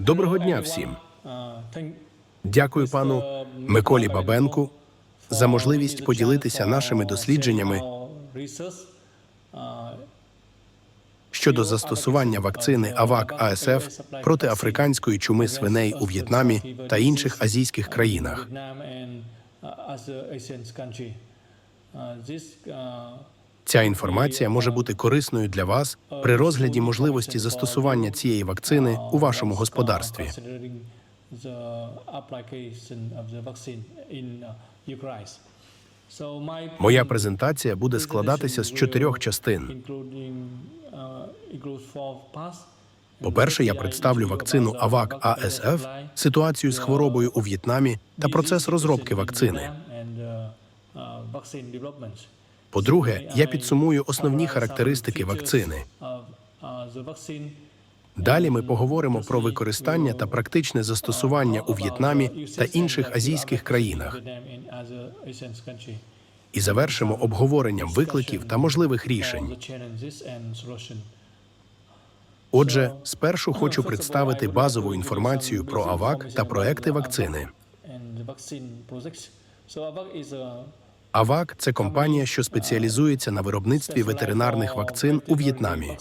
Доброго дня всім. Дякую пану Миколі Бабенку за можливість поділитися нашими дослідженнями щодо застосування вакцини АВАК АСФ проти африканської чуми свиней у В'єтнамі та інших азійських країнах. Ця інформація може бути корисною для вас при розгляді можливості застосування цієї вакцини у вашому господарстві. Моя презентація буде складатися з чотирьох частин. По-перше, я представлю вакцину АВАК АСФ, ситуацію з хворобою у В'єтнамі та процес розробки вакцини. По-друге, я підсумую основні характеристики вакцини. Далі ми поговоримо про використання та практичне застосування у В'єтнамі та інших азійських країнах і завершимо обговоренням викликів та можливих рішень. Отже, спершу хочу представити базову інформацію про АВАК та проекти вакцини. АВАК це компанія, що спеціалізується на виробництві ветеринарних вакцин у В'єтнамі.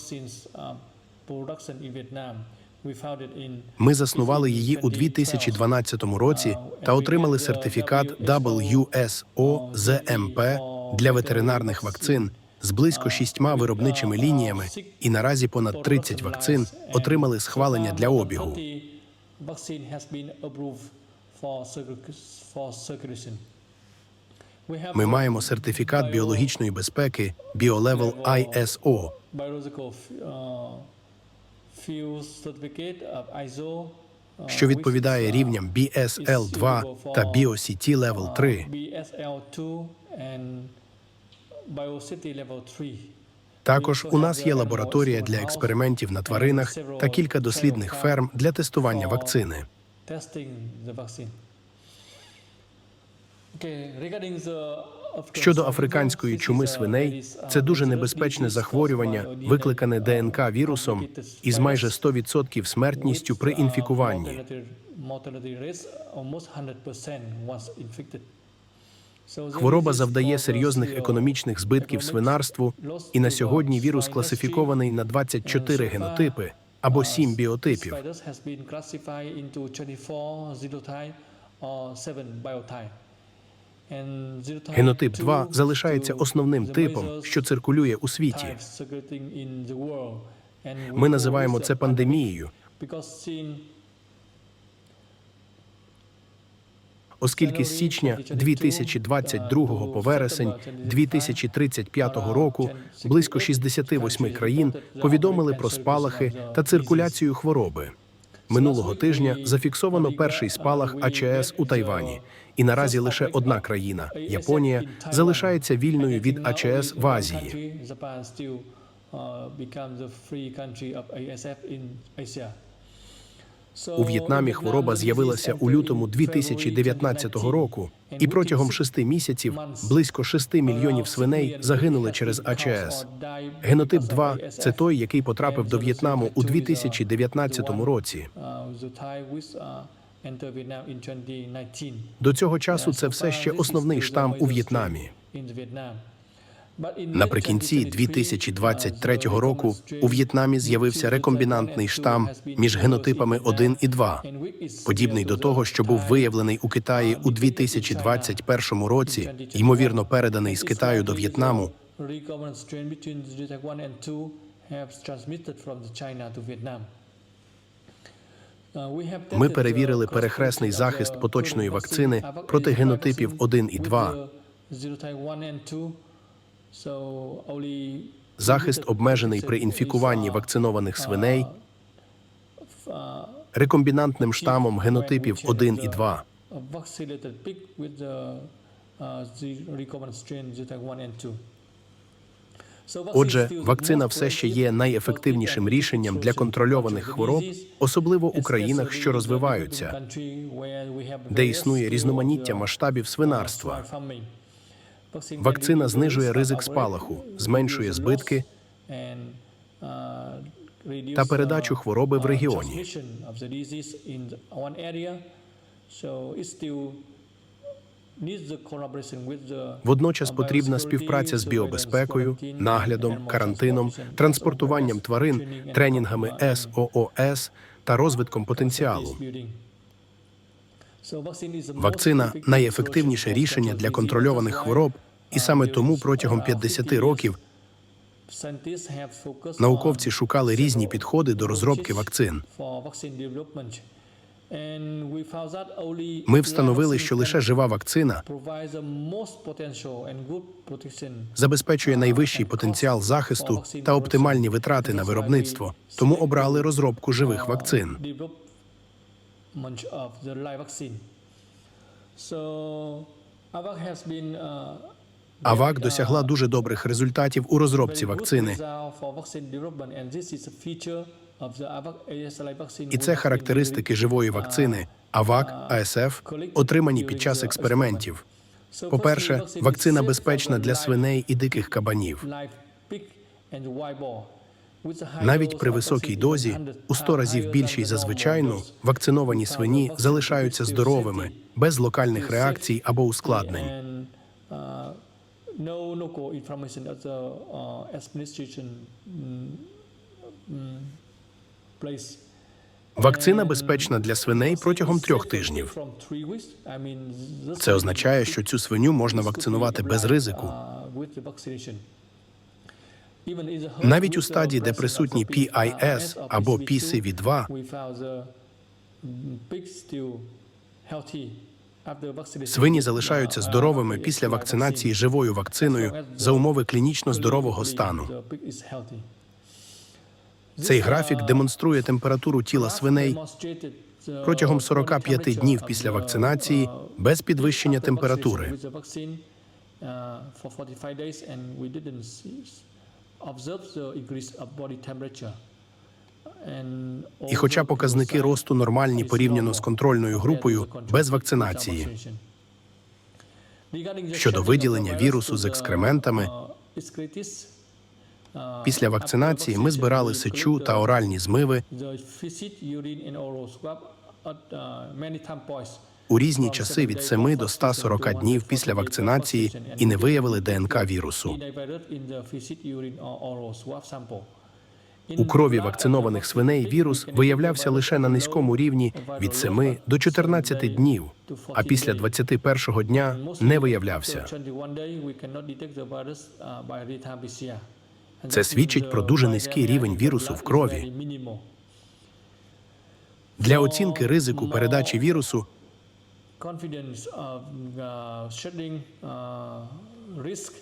Ми заснували її у 2012 році та отримали сертифікат WSO ZMP для ветеринарних вакцин з близько шістьма виробничими лініями, і наразі понад 30 вакцин отримали схвалення для обігу. Ми маємо сертифікат біологічної безпеки BioLevel ISO. що відповідає рівням BSL-2 та BioCT Level 3. Також у нас є лабораторія для експериментів на тваринах та кілька дослідних ферм для тестування вакцини. Щодо африканської чуми свиней, це дуже небезпечне захворювання, викликане ДНК вірусом із майже 100% смертністю при інфікуванні. Хвороба завдає серйозних економічних збитків свинарству, і на сьогодні вірус класифікований на 24 генотипи або 7 біотипів. Генотип 2 залишається основним типом, що циркулює у світі. Ми називаємо це пандемією, оскільки з січня 2022 по вересень 2035 року близько 68 країн повідомили про спалахи та циркуляцію хвороби. Минулого тижня зафіксовано перший спалах АЧС у Тайвані, і наразі лише одна країна Японія залишається вільною від АЧС в Азії. У В'єтнамі хвороба з'явилася у лютому 2019 року, і протягом шести місяців близько шести мільйонів свиней загинули через АЧС. Генотип 2 – це той, який потрапив до В'єтнаму у 2019 році. До цього часу це все ще основний штам у В'єтнамі. Наприкінці 2023 року у В'єтнамі з'явився рекомбінантний штам між генотипами 1 і 2, подібний до того, що був виявлений у Китаї у 2021 році, ймовірно переданий з Китаю до В'єтнаму. Ми перевірили перехресний захист поточної вакцини проти генотипів 1 і 2. Захист обмежений при інфікуванні вакцинованих свиней рекомбінантним штамом генотипів 1 і 2. Отже, вакцина все ще є найефективнішим рішенням для контрольованих хвороб, особливо у країнах, що розвиваються, де існує різноманіття масштабів свинарства. Вакцина знижує ризик спалаху, зменшує збитки та передачу хвороби в регіоні. Водночас потрібна співпраця з біобезпекою, наглядом, карантином, транспортуванням тварин, тренінгами СООС та розвитком потенціалу. building. So vaccine is the most Вакцина найефективніше рішення для контрольованих хвороб, і саме тому протягом uh, 50 50 років науковці шукали різні підходи до розробки вакцин. Ми встановили, що лише жива вакцина забезпечує найвищий потенціал захисту та оптимальні витрати на виробництво. Тому обрали розробку живих вакцин. Development of the live vaccine. So AVAC has been uh, АВАК досягла uh, дуже добрих результатів у розробці вакцини. І це характеристики живої вакцини АВАК, АСФ, отримані під час експериментів. Firstly, vaccine вакцина безпечна для свиней і диких кабанів. Навіть при високій дозі, у 100 разів більшій за звичайну, вакциновані свині залишаються здоровими, без локальних реакцій або ускладнень. Вакцина безпечна для свиней протягом трьох тижнів. Це означає, що цю свиню можна вакцинувати без ризику. uh, with the vaccination. Even in the herd Навіть у стадії, де присутні PIS або PCV2, PCV2, we found the mm, pigs still healthy after vaccination свині залишаються здоровими після вакцинації живою вакциною за умови клінічно здорового стану. Цей графік демонструє температуру тіла свиней протягом body 45 днів після вакцинації без підвищення температури. Observe the increase of body temperature. І хоча показники росту нормальні порівняно з контрольною групою без вакцинації. Щодо виділення вірусу з екскрементами, uh, uh, Після вакцинації ми збирали сечу та оральні змиви у різні часи від 7 до 140 днів після вакцинації і не виявили ДНК вірусу. У крові вакцинованих свиней вірус виявлявся лише на низькому рівні від 7 до 14 днів, а після 21-го дня не виявлявся. Це свідчить про дуже низький рівень вірусу в крові. Для оцінки ризику передачі вірусу confidence of uh, shedding uh, risk.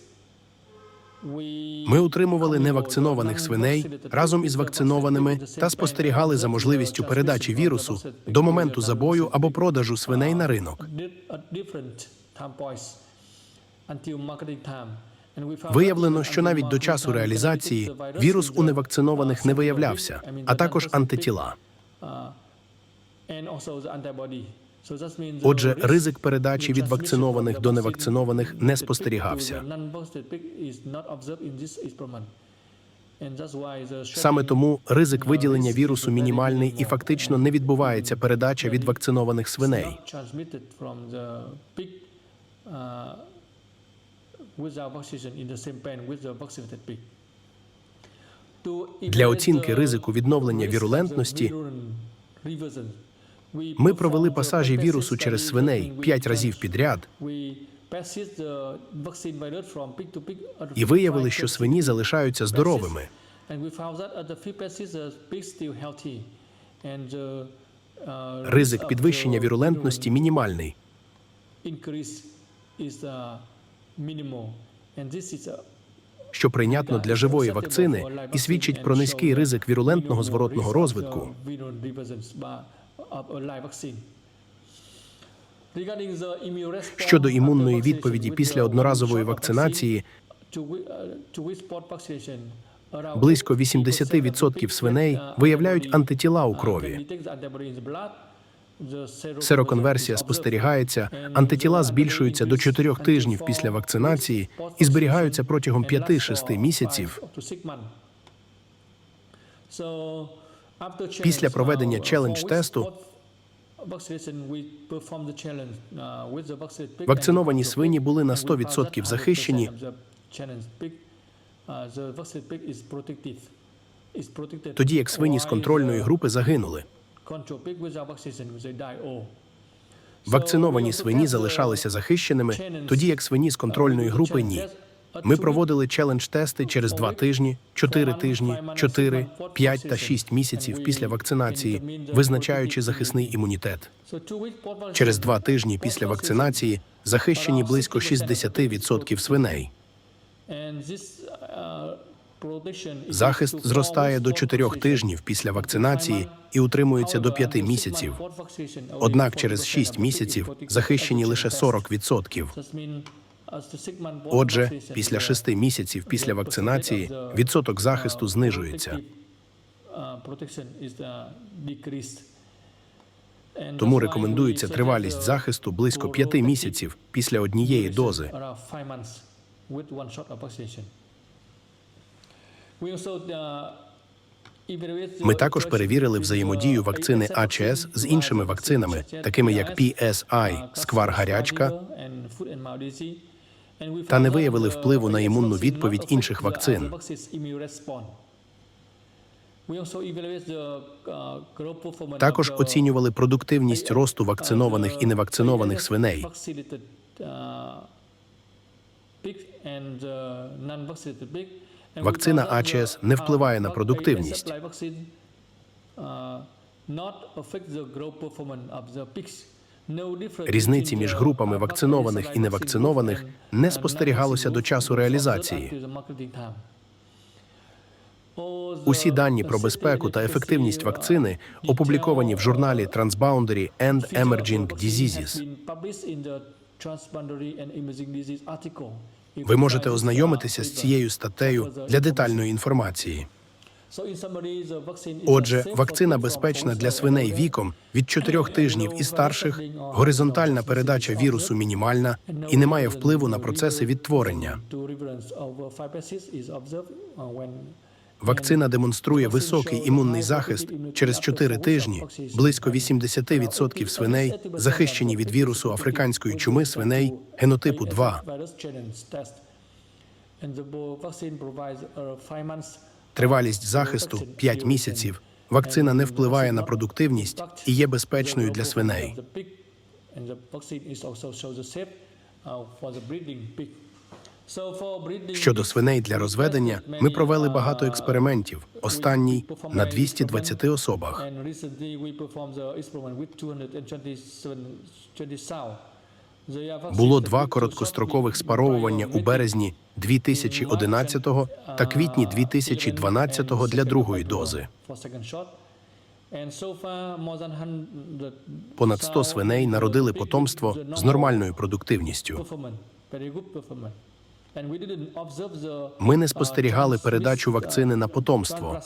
ми утримували невакцинованих свиней разом із вакцинованими та спостерігали за можливістю передачі вірусу до моменту забою або продажу свиней на ринок. Виявлено, що навіть до часу реалізації вірус у невакцинованих не виявлявся, а також антитіла. Отже, ризик передачі від вакцинованих до невакцинованих не спостерігався. Саме тому ризик виділення вірусу мінімальний і фактично не відбувається передача від вакцинованих свиней. Для оцінки ризику відновлення вірулентності ми провели пасажі вірусу через свиней 5 разів підряд і виявили, що свині залишаються здоровими. Ризик підвищення вірулентності мінімальний. що прийнятно для живої вакцини і свідчить про низький ризик вірулентного зворотного розвитку. Щодо імунної відповіді після одноразової вакцинації, Близько 80% свиней виявляють антитіла у крові. Сероконверсія спостерігається, антитіла збільшуються до 4 тижнів після вакцинації і зберігаються протягом 5-6 місяців. Після проведення челендж-тесту вакциновані свині були на 100% захищені. тоді як свині з контрольної групи загинули. Вакциновані свині залишалися захищеними, тоді як свині з контрольної групи ні. Ми проводили челендж-тести через два тижні, чотири тижні, чотири, п'ять та шість місяців після вакцинації, визначаючи захисний імунітет. Через два тижні після вакцинації захищені близько 60% свиней. Захист зростає до 4 тижнів після вакцинації і утримується до 5 місяців. Однак через 6 місяців захищені лише 40%. Отже, після 6 місяців після вакцинації відсоток захисту знижується. Тому рекомендується тривалість захисту близько 5 місяців після однієї дози. Ми також перевірили взаємодію вакцини АЧС з іншими вакцинами, такими як PSI, сквар гарячка, та не виявили впливу на імунну відповідь інших вакцин. Також оцінювали продуктивність росту вакцинованих і невакцинованих свиней. Вакцина АЧС не впливає на продуктивність. Різниці між групами вакцинованих і невакцинованих не спостерігалося до часу реалізації. Усі дані про безпеку та ефективність вакцини опубліковані в журналі Transboundary and Emerging Diseases. Ви можете ознайомитися з цією статтею для детальної інформації. Отже, вакцина безпечна для свиней віком від 4 тижнів і старших, горизонтальна передача вірусу мінімальна і не має впливу на процеси відтворення. Вакцина демонструє високий імунний захист через 4 тижні. Близько 80% свиней захищені від вірусу африканської чуми свиней генотипу 2. Тривалість захисту 5 місяців. Вакцина не впливає на продуктивність і є безпечною для свиней. Щодо свиней для розведення, ми провели багато експериментів. Останній на 220 особах. Було два короткострокових спаровування у березні 2011 та квітні 2012 для другої дози. Понад 100 свиней народили потомство з нормальною продуктивністю. Ми не спостерігали передачу вакцини на потомство.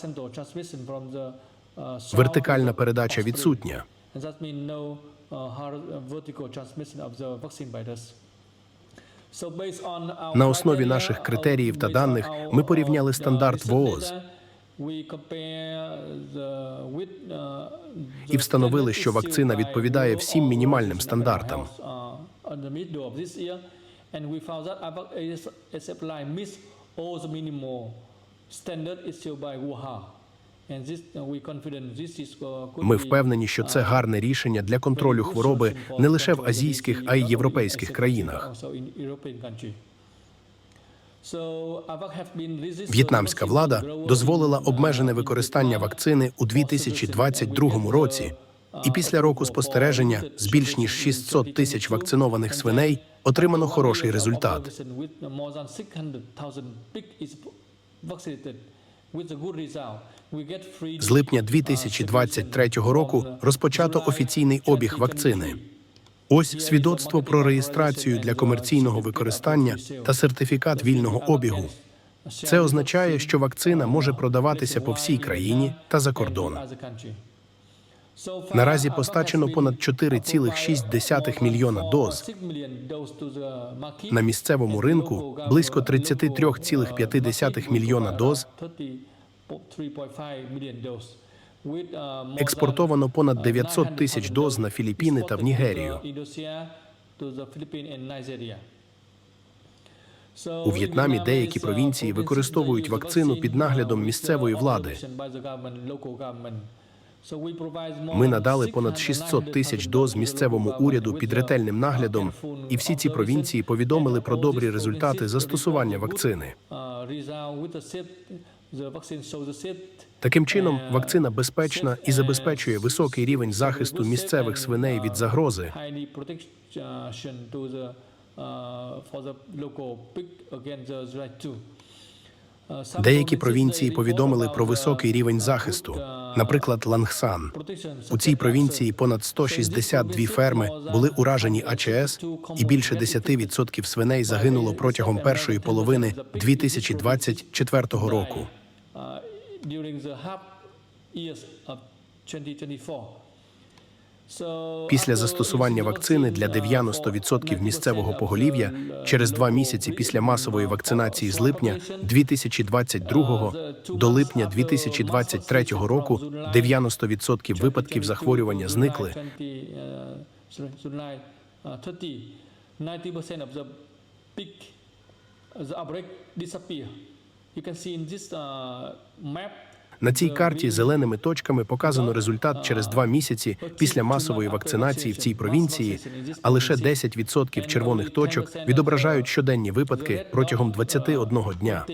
Вертикальна передача відсутня. На основі наших критеріїв та даних ми порівняли стандарт ВООЗ і встановили, що вакцина відповідає всім мінімальним стандартам. Ми впевнені, що це гарне рішення для контролю хвороби не лише в азійських, а й європейських країнах. В'єтнамська влада дозволила обмежене використання вакцини у 2022 році, і після року спостереження з більш ніж 600 тисяч вакцинованих свиней отримано хороший результат. З липня 2023 року розпочато офіційний обіг вакцини. Ось свідоцтво про реєстрацію для комерційного використання та сертифікат вільного обігу. Це означає, що вакцина може продаватися по всій країні та за кордон. Наразі постачено понад 4,6 мільйона доз. На місцевому ринку близько 33,5 мільйона доз 3.5 million dose. With, uh, Експортовано понад than, uh, 900 тисяч доз на Філіппіни та в Нігерію. У В'єтнамі деякі провінції використовують вакцину під наглядом місцевої влади. Ми надали понад 600 тисяч доз місцевому уряду під ретельним наглядом, і всі ці провінції повідомили про добрі результати застосування вакцини. Таким чином, вакцина безпечна і забезпечує високий рівень захисту місцевих свиней від загрози. Деякі провінції повідомили про високий рівень захисту, наприклад, Лангсан. У цій провінції понад 162 ферми були уражені АЧС, і більше 10% свиней загинуло протягом першої половини 2024 року. Після застосування вакцини для 90% місцевого поголів'я через два місяці після масової вакцинації з липня 2022 до липня 2023 року 90% випадків захворювання зникли. 90% of the peak, the outbreak disappear. You can see in this uh, На цій карті зеленими точками показано результат через два місяці після масової вакцинації в цій провінції, а лише 10% червоних точок відображають щоденні випадки протягом 21 дня.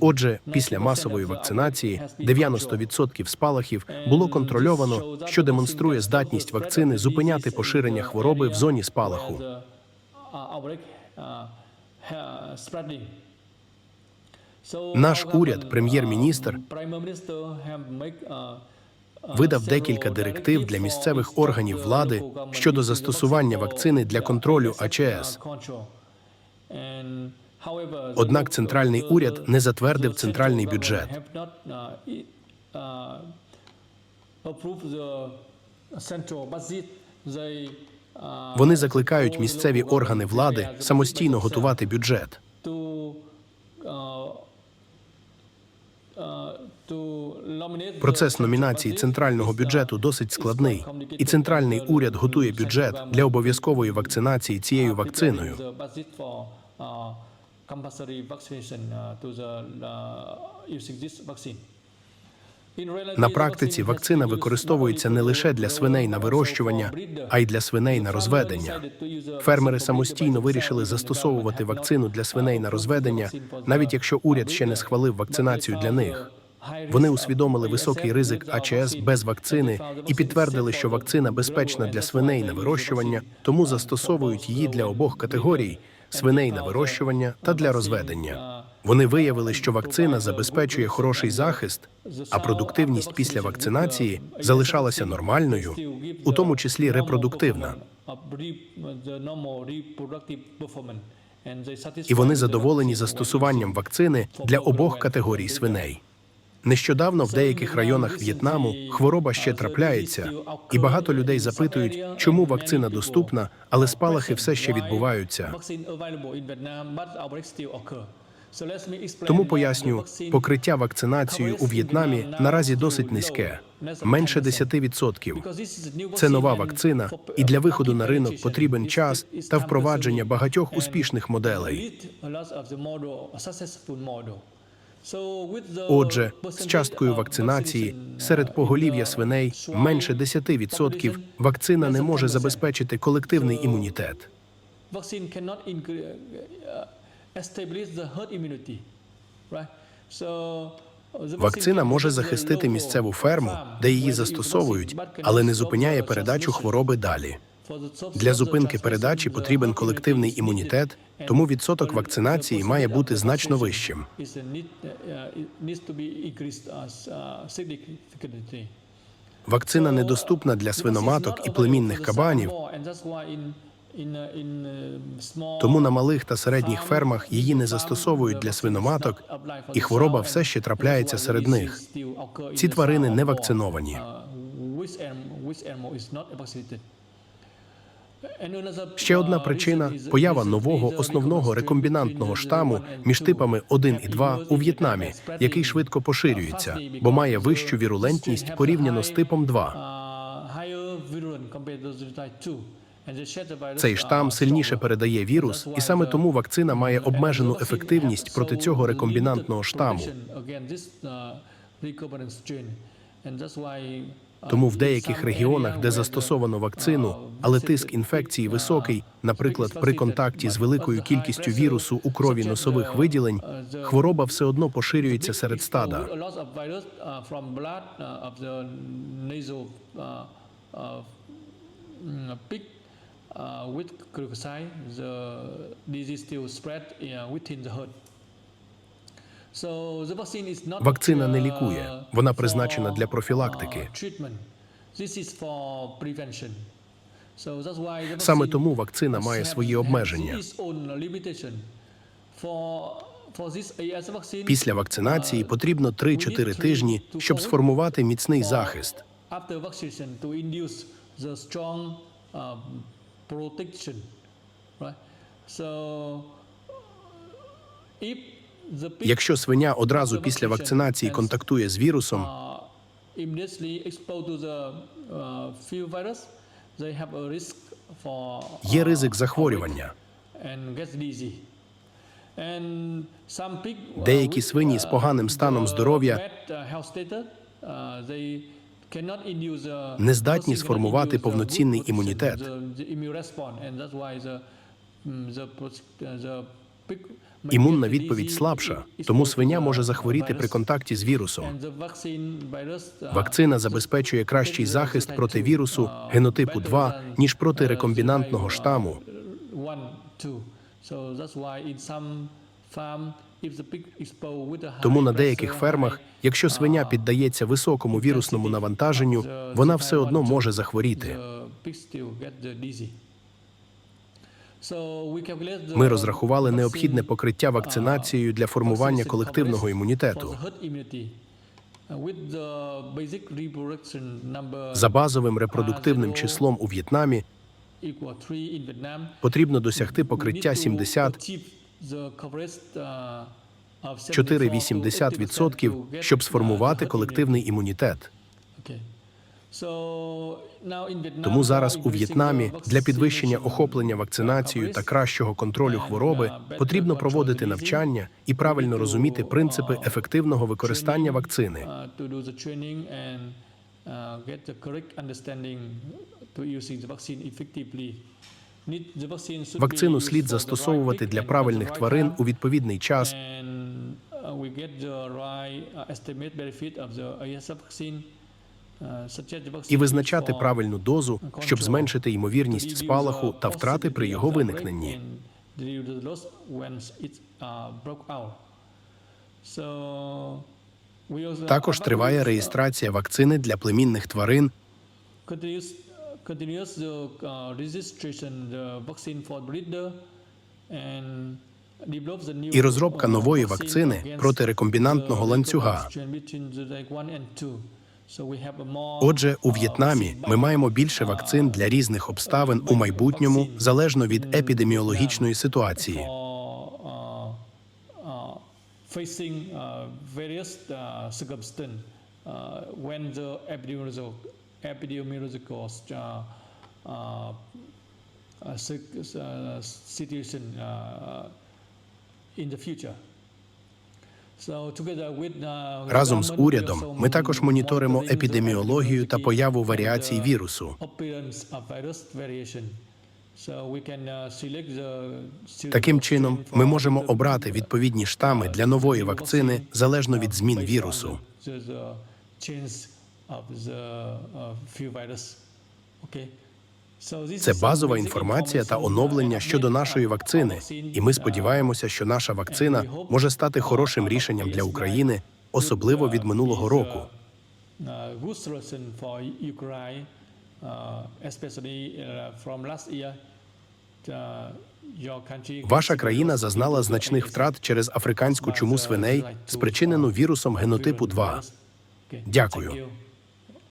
Отже, після масової вакцинації 90% спалахів було контрольовано, що демонструє здатність вакцини зупиняти поширення хвороби в зоні спалаху. Наш уряд, прем'єр-міністр, Видав декілька директив для місцевих органів влади щодо застосування вакцини для контролю АЧС. Однак центральний уряд не затвердив центральний бюджет. Вони закликають місцеві органи влади самостійно готувати бюджет. Процес номінації центрального бюджету досить складний, і центральний уряд готує бюджет для обов'язкової вакцинації цією вакциною. На практиці вакцина використовується не лише для свиней на вирощування, а й для свиней на розведення. Фермери самостійно вирішили застосовувати вакцину для свиней на розведення, навіть якщо уряд ще не схвалив вакцинацію для них. Вони усвідомили високий ризик АЧС без вакцини і підтвердили, що вакцина безпечна для свиней на вирощування, тому застосовують її для обох категорій свиней на вирощування та для розведення. Вони виявили, що вакцина забезпечує хороший захист, а продуктивність після вакцинації залишалася нормальною, у тому числі репродуктивна. І вони задоволені застосуванням вакцини для обох категорій свиней. Нещодавно в деяких районах В'єтнаму хвороба ще трапляється, і багато людей запитують, чому вакцина доступна, але спалахи все ще відбуваються. Тому поясню, покриття вакцинацією у В'єтнамі наразі досить низьке, менше 10%. Це нова вакцина, і для виходу на ринок потрібен час та впровадження багатьох успішних моделей. Отже, з часткою вакцинації серед поголів'я свиней менше 10% вакцина не може забезпечити колективний імунітет. Вакцина може захистити місцеву ферму, де її застосовують, але не зупиняє передачу хвороби далі. Для зупинки передачі потрібен колективний імунітет, тому відсоток вакцинації має бути значно вищим. Вакцина недоступна для свиноматок і племінних кабанів, тому на малих та середніх фермах її не застосовують для свиноматок, і хвороба все ще трапляється серед них. Ці тварини не вакциновані. Ще одна причина поява нового основного рекомбінантного штаму між типами 1 і 2 у В'єтнамі, який швидко поширюється, бо має вищу вірулентність порівняно з типом 2. Цей штам сильніше передає вірус, і саме тому вакцина має обмежену ефективність проти цього рекомбінантного штаму. Тому в деяких регіонах, де застосовано вакцину, але тиск інфекції високий, наприклад, при контакті з великою кількістю вірусу у крові носових виділень, хвороба все одно поширюється серед стада. With glucoside, the disease still spread uh, within the herd. So the vaccine is not, Вакцина не uh, лікує, вона призначена для профілактики. uh, Саме тому вакцина має свої обмеження. Після вакцинації uh, потрібно we need 3-4 three тижні, щоб сформувати міцний захист. Um, right? So if Якщо свиня одразу після вакцинації контактує з вірусом, uh, uh, є uh, ризик захворювання. uh, Деякі свині з uh, поганим станом здоров'я uh, uh, uh, не здатні сформувати uh, повноцінний імунітет. Імунна відповідь слабша, тому свиня може захворіти при контакті з вірусом. Вакцина забезпечує кращий захист проти вірусу генотипу 2, ніж проти рекомбінантного штаму. Тому на деяких фермах, якщо свиня піддається високому вірусному навантаженню, вона все одно може захворіти. the pig still get the dizzy. So we calculate the Ми розрахували необхідне покриття uh, вакцинацією для формування колективного імунітету. Uh, За базовим репродуктивним числом у В'єтнамі equal 3 in Vietnam, потрібно досягти покриття 70 4-80%, щоб сформувати колективний імунітет. Тому зараз у В'єтнамі для підвищення охоплення вакцинацією та кращого контролю хвороби потрібно проводити навчання і правильно розуміти принципи ефективного використання вакцини. Вакцину слід застосовувати для правильних тварин у відповідний час і визначати правильну дозу, щоб зменшити ймовірність спалаху та втрати при його виникненні. Також триває реєстрація вакцини для племінних тварин uh, і розробка uh, нової вакцини проти рекомбінантного ланцюга. Отже, у uh, В'єтнамі ми маємо більше вакцин для різних обставин у майбутньому, залежно від епідеміологічної ситуації. uh, uh, uh, uh, uh, uh, uh, uh, uh, situation uh, in the future. So together with, uh, Разом з урядом ми також моніторимо епідеміологію та появу варіацій вірусу. uh, Таким чином, ми можемо обрати відповідні штами для нової вакцини залежно від змін вірусу. Це базова інформація та оновлення щодо нашої вакцини, і ми сподіваємося, що наша вакцина може стати хорошим рішенням для України, особливо від минулого року. Ваша країна зазнала значних втрат через африканську чуму свиней, спричинену вірусом генотипу 2. Дякую.